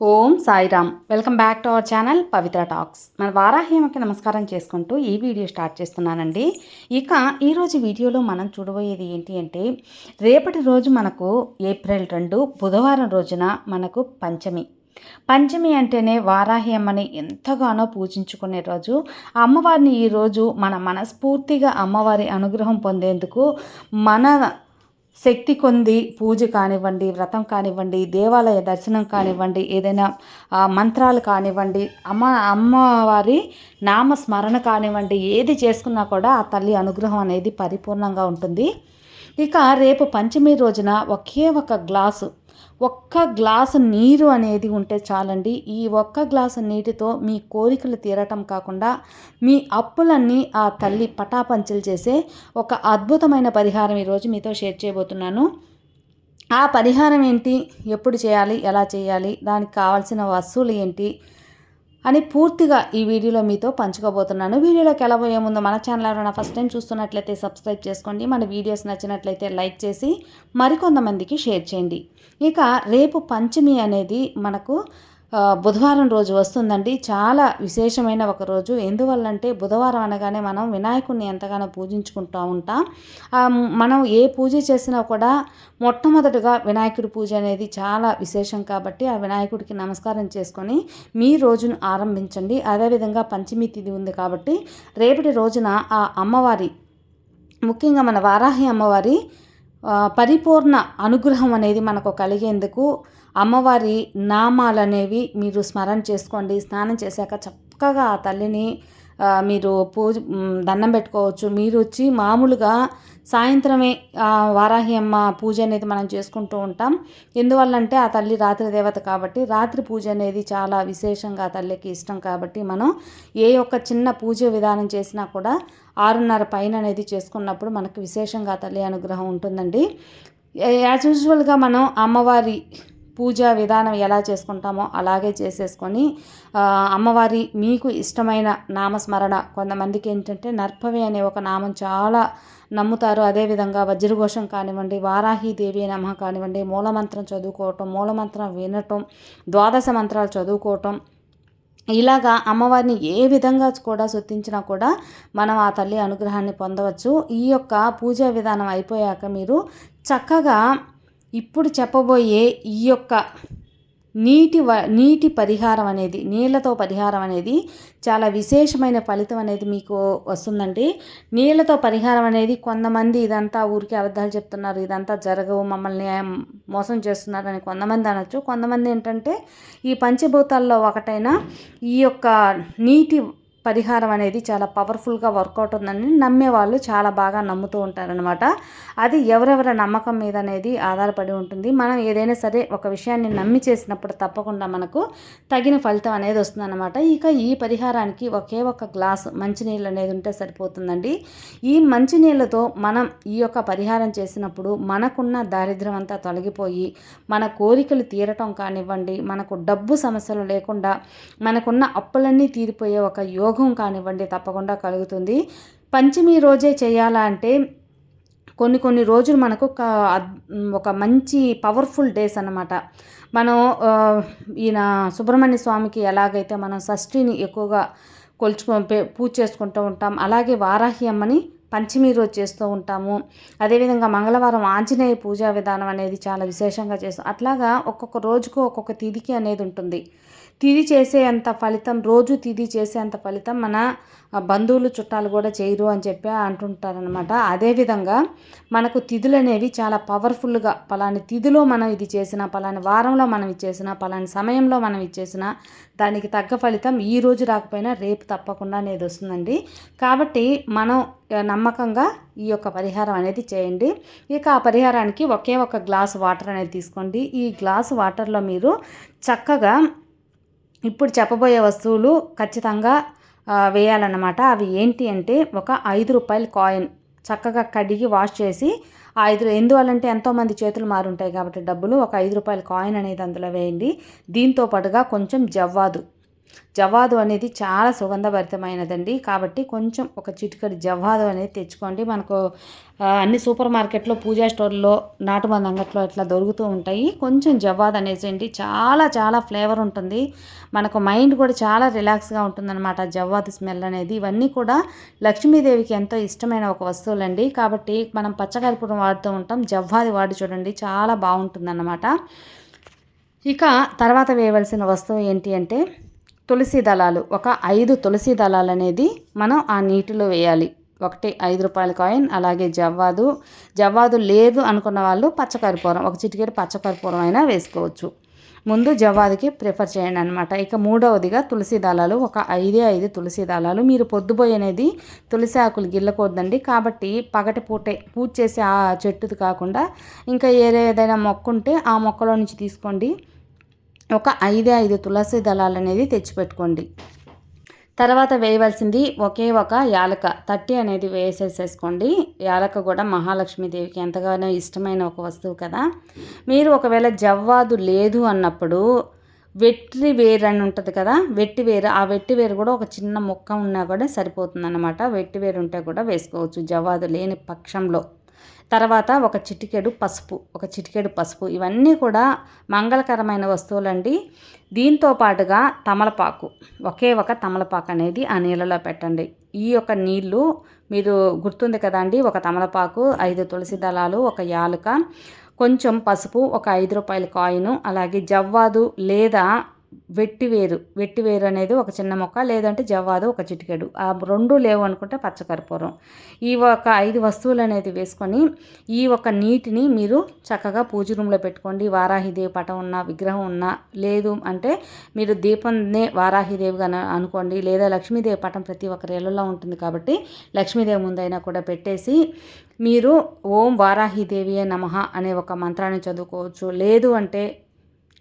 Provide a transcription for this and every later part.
Om Sairam. Welcome back to our channel Pavitra talks. మన వారాహ్యమకి నమస్కారం చేసుకుంటూ ఈ వీడియో స్టార్ట్ చేస్తున్నానండి. ఇక ఈరోజు వీడియోలో మనం చూడబోయేది ఏంటి అంటే రేపటి రోజు మనకు ఏప్రిల్ రెండు బుధవారం రోజున మనకు పంచమి. పంచమి అంటేనే వారాహి అమ్మని ఎంతగానో పూజించుకునే రోజు. అమ్మవారిని ఈరోజు మన మనస్ఫూర్తిగా అమ్మవారి అనుగ్రహం పొందేందుకు మన శక్తి కొంది పూజ కానివ్వండి వ్రతం కానివ్వండి దేవాలయ దర్శనం కానివ్వండి ఏదైనా మంత్రాలు కానివ్వండి అమ్మ అమ్మవారి నామస్మరణ కానివ్వండి ఏది చేసుకున్నా కూడా ఆ తల్లి అనుగ్రహం అనేది పరిపూర్ణంగా ఉంటుంది. ఇక రేపు పంచమి రోజున ఒకే ఒక గ్లాసు ఒక్క గ్లాసు నీరు అనేది ఉంటే చాలండి. ఈ ఒక్క గ్లాసు నీటితో మీ కోరికలు తీరటం కాకుండా మీ అప్పులన్నీ ఆ తల్లి పటాపంచలు చేసే ఒక అద్భుతమైన పరిహారం ఈరోజు మీతో షేర్ చేయబోతున్నాను. ఆ పరిహారం ఏంటి? ఎప్పుడు చేయాలి? ఎలా చేయాలి? దానికి కావాల్సిన వస్తువులు ఏంటి? అని పూర్తిగా ఈ వీడియోలో మీతో పంచుకోబోతున్నాను. వీడియోలోకి వెళ్ళబోయే ముందు మన ఛానల్ ఎవరైనా ఫస్ట్ టైం చూస్తున్నట్లయితే సబ్స్క్రైబ్ చేసుకోండి. మన వీడియోస్ నచ్చినట్లయితే లైక్ చేసి మరికొంతమందికి షేర్ చేయండి. ఇక రేపు పంచమి అనేది మనకు బుధవారం రోజు వస్తుందండి. చాలా విశేషమైన ఒక రోజు. ఎందువల్లంటే బుధవారం అనగానే మనం వినాయకుడిని ఎంతగానో పూజించుకుంటూ ఉంటాం. మనం ఏ పూజ చేసినా కూడా మొట్టమొదటిగా వినాయకుడి పూజ అనేది చాలా విశేషం కాబట్టి ఆ వినాయకుడికి నమస్కారం చేసుకొని మీ రోజును ఆరంభించండి. అదేవిధంగా పంచమి తిథి ఉంది కాబట్టి రేపటి రోజున ఆ అమ్మవారి ముఖ్యంగా మన వారాహి అమ్మవారి పరిపూర్ణ అనుగ్రహం అనేది మనకు కలిగేందుకు అమ్మవారి నామాలు అనేవి మీరు స్మరణ చేసుకోండి. స్నానం చేశాక చక్కగా ఆ తల్లిని మీరు పూజ దండం పెట్టుకోవచ్చు. మీరు వచ్చి మామూలుగా సాయంత్రమే వారాహి అమ్మ పూజ అనేది మనం చేసుకుంటూ ఉంటాం. ఎందువల్లంటే ఆ తల్లి రాత్రి దేవత కాబట్టి రాత్రి పూజ అనేది చాలా విశేషంగా తల్లికి ఇష్టం కాబట్టి మనం ఏ ఒక్క చిన్న పూజ విధానం చేసినా కూడా ఆరున్నర పైన అనేది చేసుకున్నప్పుడు మనకు విశేషంగా తల్లి అనుగ్రహం ఉంటుందండి. యాజ్ యూజువల్గా మనం అమ్మవారి పూజా విధానం ఎలా చేసుకుంటామో అలాగే చేసేసుకొని అమ్మవారి మీకు ఇష్టమైన నామస్మరణ కొంతమందికి ఏంటంటే నర్పవి అనే ఒక నామం చాలా నమ్ముతారు. అదేవిధంగా వజ్రఘోషం కానివ్వండి వారాహిదేవి నమ కానివ్వండి మూలమంత్రం చదువుకోవటం మూలమంత్రం వినటం ద్వాదశ మంత్రాలు చదువుకోవటం ఇలాగా అమ్మవారిని ఏ విధంగా కూడా శుద్ధించినా కూడా మనం ఆ తల్లి అనుగ్రహాన్ని పొందవచ్చు. ఈ యొక్క పూజా విధానం అయిపోయాక మీరు చక్కగా ఇప్పుడు చెప్పబోయే ఈ యొక్క నీటి వ నీటి పరిహారం అనేది నీళ్ళతో పరిహారం అనేది చాలా విశేషమైన ఫలితం అనేది మీకు వస్తుందండి. నీళ్ళతో పరిహారం అనేది కొంతమంది ఇదంతా ఊరికే అబద్ధాలు చెప్తున్నారు ఇదంతా జరగవు మమ్మల్ని మోసం చేస్తున్నారు అని కొంతమంది అనొచ్చు. కొంతమంది ఏంటంటే ఈ పంచభూతాల్లో ఒకటైన ఈ యొక్క నీటి పరిహారం అనేది చాలా పవర్ఫుల్గా వర్కౌట్ ఉందని నమ్మే వాళ్ళు చాలా బాగా నమ్ముతూ ఉంటారనమాట అది ఎవరెవరి నమ్మకం మీద అనేది ఆధారపడి ఉంటుంది. మనం ఏదైనా సరే ఒక విషయాన్ని నమ్మి చేసినప్పుడు తప్పకుండా మనకు తగిన ఫలితం అనేది వస్తుందన్నమాట. ఇక ఈ పరిహారానికి ఒకే ఒక గ్లాసు మంచినీళ్ళు అనేది ఉంటే సరిపోతుందండి. ఈ మంచినీళ్ళతో మనం ఈ యొక్క పరిహారం చేసినప్పుడు మనకున్న దారిద్ర్యం అంతా తొలగిపోయి మన కోరికలు తీరటం కానివ్వండి మనకు డబ్బు సమస్యలు లేకుండా మనకున్న అప్పులన్నీ తీరిపోయే ఒక యోగ యోగం కానివ్వండి తప్పకుండా కలుగుతుంది. పంచమి రోజే చేయాలంటే కొన్ని కొన్ని రోజులు మనకు ఒక ఒక మంచి పవర్ఫుల్ డేస్ అనమాట మనం ఈయన సుబ్రహ్మణ్య స్వామికి ఎలాగైతే మనం షష్ఠిని ఎక్కువగా కొలుచుకో పూజ చేసుకుంటూ ఉంటాం అలాగే వారాహి అమ్మని పంచమి రోజు చేస్తూ ఉంటాము. అదేవిధంగా మంగళవారం ఆంజనేయ పూజా విధానం అనేది చాలా విశేషంగా చేస్తాం. అట్లాగా ఒక్కొక్క రోజుకు ఒక్కొక్క తిథికి అనేది ఉంటుంది. తిది చేసేంత ఫలితం రోజు తిది చేసేంత ఫలితం మన బంధువులు చుట్టాలు కూడా చేయరు అని చెప్పి అంటుంటారనమాట అదేవిధంగా మనకు తిథులు అనేవి చాలా పవర్ఫుల్గా పలాని తిథిలో మనం ఇది చేసిన పలాని వారంలో మనం ఇచ్చేసిన పలాని సమయంలో మనం ఇచ్చేసిన దానికి తగ్గ ఫలితం ఈ రోజు రాకపోయినా రేపు తప్పకుండా అనేది వస్తుందండి. కాబట్టి మనం నమ్మకంగా ఈ యొక్క పరిహారం అనేది చేయండి. ఇక ఆ పరిహారానికి ఒకే ఒక గ్లాస్ వాటర్ అనేది తీసుకోండి. ఈ గ్లాస్ వాటర్లో మీరు చక్కగా ఇప్పుడు చెప్పబోయే వస్తువులు ఖచ్చితంగా వేయాలన్నమాట. అవి ఏంటి అంటే ఒక ఐదు రూపాయల కాయిన్. చక్కగా కడిగి వాష్ చేసి ఐదు ఎందువల్లంటే ఎంతోమంది చేతులు మారుంటాయి కాబట్టి డబ్బులు ఒక ఐదు రూపాయల కాయిన్ అనేది అందులో వేయండి. దీంతో పాటుగా కొంచెం జవ్వాదు. జవ్వాదు అనేది చాలా సుగంధభరితమైనదండి. కాబట్టి కొంచెం ఒక చిటికడి జవ్వాదు అనేది తెచ్చుకోండి. మనకు అన్ని సూపర్ మార్కెట్లో పూజా స్టోర్లో నాటుమంది అంగట్లో ఇట్లా దొరుకుతూ ఉంటాయి. కొంచెం జవ్వాదు అనేసేయండి చాలా చాలా ఫ్లేవర్ ఉంటుంది. మనకు మైండ్ కూడా చాలా రిలాక్స్గా ఉంటుందన్నమాట జవ్వాదు స్మెల్ అనేది. ఇవన్నీ కూడా లక్ష్మీదేవికి ఎంతో ఇష్టమైన ఒక వస్తువులండి. కాబట్టి మనం పచ్చకర్పూరం వాడుతూ ఉంటాం. జవ్వాది వాడి చూడండి చాలా బాగుంటుందన్నమాట. ఇక తర్వాత వేయవలసిన వస్తువు ఏంటి అంటే తులసి దళాలు. ఒక ఐదు తులసి దళాలు అనేది మనం ఆ నీటిలో వేయాలి. ఒకటి ఐదు రూపాయల కాయిన్ అలాగే జవ్వాదు. జవ్వాదు లేదు అనుకున్న వాళ్ళు పచ్చకర్పూరం ఒక చిటికెడు పచ్చకర్పూరం అయినా వేసుకోవచ్చు. ముందు జవ్వాదికి ప్రిఫర్ చేయండి అనమాట ఇక మూడవదిగా తులసి దళాలు. ఒక ఐదే ఐదు తులసి దళాలు. మీరు పొద్దుపోయి అనేది తులసి ఆకులు గిల్లకూడదండి. కాబట్టి పగటి పూటే పూజ చేసే ఆ చెట్టుది కాకుండా ఇంకా ఏరే ఏదైనా మొక్క ఉంటే ఆ మొక్కలో నుంచి తీసుకోండి. ఒక ఐదే ఐదు తులసి దళాలు అనేది తెచ్చిపెట్టుకోండి. తర్వాత వేయవలసింది ఒకే ఒక యాలక. తట్టి అనేది వేసేసేసుకోండి. యాలక కూడా మహాలక్ష్మీదేవికి ఎంతగానో ఇష్టమైన ఒక వస్తువు కదా. మీరు ఒకవేళ జవ్వాదు లేదు అన్నప్పుడు వెట్టి వేరు అని ఉంటుంది కదా. వెట్టి వేరు. ఆ వెట్టి వేరు కూడా ఒక చిన్న మొక్క ఉన్నా కూడా సరిపోతుంది అనమాట వెట్టి వేరు ఉంటే కూడా వేసుకోవచ్చు. జవాదు లేని పక్షంలో. తర్వాత ఒక చిటికెడు పసుపు ఒక చిటికెడు పసుపు. ఇవన్నీ కూడా మంగళకరమైన వస్తువులండి. దీంతో పాటుగా తమలపాకు ఒకే ఒక తమలపాకు అనేది ఆ నీళ్ళలో పెట్టండి. ఈ యొక్క నీళ్ళు మీరు గుర్తుంది కదండి ఒక తమలపాకు ఐదు తులసి దళాలు ఒక యాలుక కొంచెం పసుపు ఒక ఐదు రూపాయల కాయిను అలాగే జవ్వాదు లేదా వెట్టివేరు. వెట్టివేరు అనేది ఒక చిన్న మొక్క లేదంటే జవ్వాదు ఒక చిటికెడు. ఆ రెండు లేవు అనుకుంటే పచ్చకర్పూరం. ఈ ఒక ఐదు వస్తువులు అనేది వేసుకొని ఈ ఒక నీటిని మీరు చక్కగా పూజ రూమ్లో పెట్టుకోండి. వారాహిదేవి పటం ఉన్న విగ్రహం ఉన్నా లేదు అంటే మీరు దీపంనే వారాహిదేవిగా అనుకోండి. లేదా లక్ష్మీదేవి పటం ప్రతి ఒక్కరి ఇళ్ళలో ఉంటుంది కాబట్టి లక్ష్మీదేవి ముందైనా కూడా పెట్టేసి మీరు ఓం వారాహిదేవియే నమః అనే ఒక మంత్రాన్ని చదువుకోవచ్చు. లేదు అంటే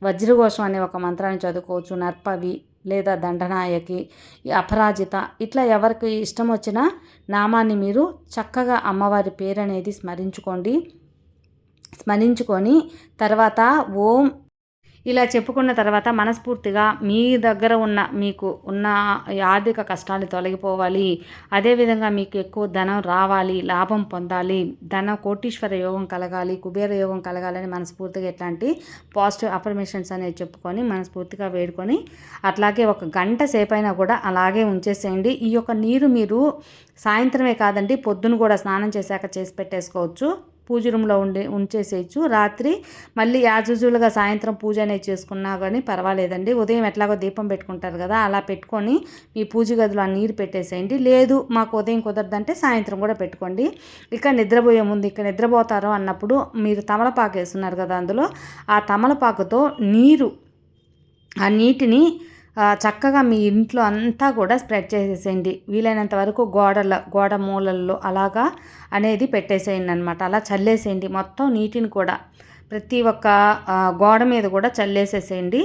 వజ్రఘోషం అనే ఒక మంత్రాన్ని చదువుకోవచ్చు. నర్పవి లేదా దండనాయకి అపరాజిత ఇట్లా ఎవరికి ఇష్టం వచ్చిన నామాన్ని మీరు చక్కగా అమ్మవారి పేరు అనేది స్మరించుకోండి. స్మరించుకొని తర్వాత ఓం ఇలా చెప్పుకున్న తర్వాత మనస్ఫూర్తిగా మీ దగ్గర ఉన్న మీకు ఉన్న ఆర్థిక కష్టాలు తొలగిపోవాలి. అదేవిధంగా మీకు ఎక్కువ ధనం రావాలి లాభం పొందాలి ధన కోటీశ్వర యోగం కలగాలి కుబేర యోగం కలగాలని మనస్ఫూర్తిగా ఎట్లాంటి పాజిటివ్ అఫర్మేషన్స్ అనేది చెప్పుకొని మనస్ఫూర్తిగా వేడుకొని అట్లాగే ఒక గంట సేపైనా కూడా అలాగే ఉంచేసేయండి. ఈ యొక్క నీరు మీరు సాయంత్రమే కాదండి పొద్దున కూడా స్నానం చేశాక చేసి పెట్టేసుకోవచ్చు. పూజ రూమ్లో ఉండే ఉంచేసేయచ్చు. రాత్రి మళ్ళీ యాజుజులుగా సాయంత్రం పూజ అనేది చేసుకున్నా కానీ పర్వాలేదండి. ఉదయం ఎట్లాగో దీపం పెట్టుకుంటారు కదా అలా పెట్టుకొని మీ పూజ గదిలో ఆ నీరు పెట్టేసేయండి. లేదు మాకు ఉదయం కుదరదంటే సాయంత్రం కూడా పెట్టుకోండి. ఇక నిద్రపోయే ముందు ఇక్కడ నిద్రపోతారు అన్నప్పుడు మీరు తమలపాకు వేస్తున్నారు కదా అందులో ఆ తమలపాకుతో నీరు ఆ నీటిని చక్కగా మీ ఇంట్లో అంతా కూడా స్ప్రెడ్ చేసేసేయండి. వీలైనంత వరకు గోడల గోడ మూలల్లో అలాగా అనేది పెట్టేసేయండి అనమాట అలా చల్లేసేయండి. మొత్తం నీటిని కూడా ప్రతి ఒక్క గోడ మీద కూడా చల్లేసేసేయండి.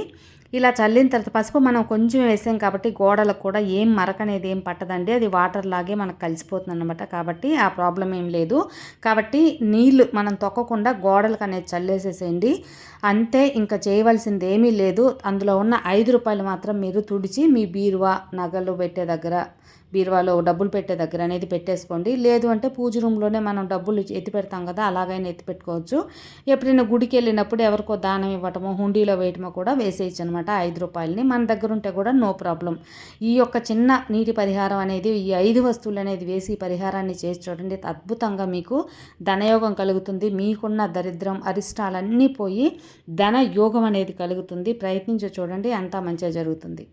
ఇలా చల్లిన తర్వాత పసుపు మనం కొంచెం వేసాం కాబట్టి గోడలకు కూడా ఏం మరక అనేది ఏం పట్టదండి. అది వాటర్ లాగే మనకు కలిసిపోతుంది అనమాట కాబట్టి ఆ ప్రాబ్లం ఏం లేదు. కాబట్టి నీళ్ళు మనం తొక్కకుండా గోడలకు అనేది చల్లేసేసేయండి. అంతే ఇంకా చేయవలసింది ఏమీ లేదు. అందులో ఉన్న ఐదు రూపాయలు మాత్రం మీరు తుడిచి మీ బీరువా నగలు పెట్టే దగ్గర బీరువాలో డబ్బులు పెట్టే దగ్గర అనేది పెట్టేసుకోండి. లేదు అంటే పూజ రూమ్లోనే మనం డబ్బులు ఎత్తి పెడతాం కదా అలాగైనా ఎత్తి పెట్టుకోవచ్చు. ఎప్పుడైనా గుడికి వెళ్ళినప్పుడు ఎవరికో దానం ఇవ్వటమో హుండీలో వేయటమో కూడా వేసేయచ్చు అనమాట ఐదు రూపాయలని. మన దగ్గర ఉంటే కూడా నో ప్రాబ్లం. ఈ యొక్క చిన్న నీటి పరిహారం అనేది ఈ ఐదు వస్తువులు అనేది వేసి పరిహారాన్ని చేసి చూడండి. అద్భుతంగా మీకు ధనయోగం కలుగుతుంది. మీకున్న దరిద్రం అరిష్టాలన్నీ పోయి ధన యోగం అనేది కలుగుతుంది. ప్రయత్నించి చూడండి అంతా మంచిగా జరుగుతుంది.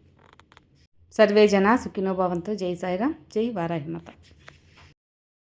సర్వే జన సుఖినో జై సాయిరామ్. జై వారాహిమత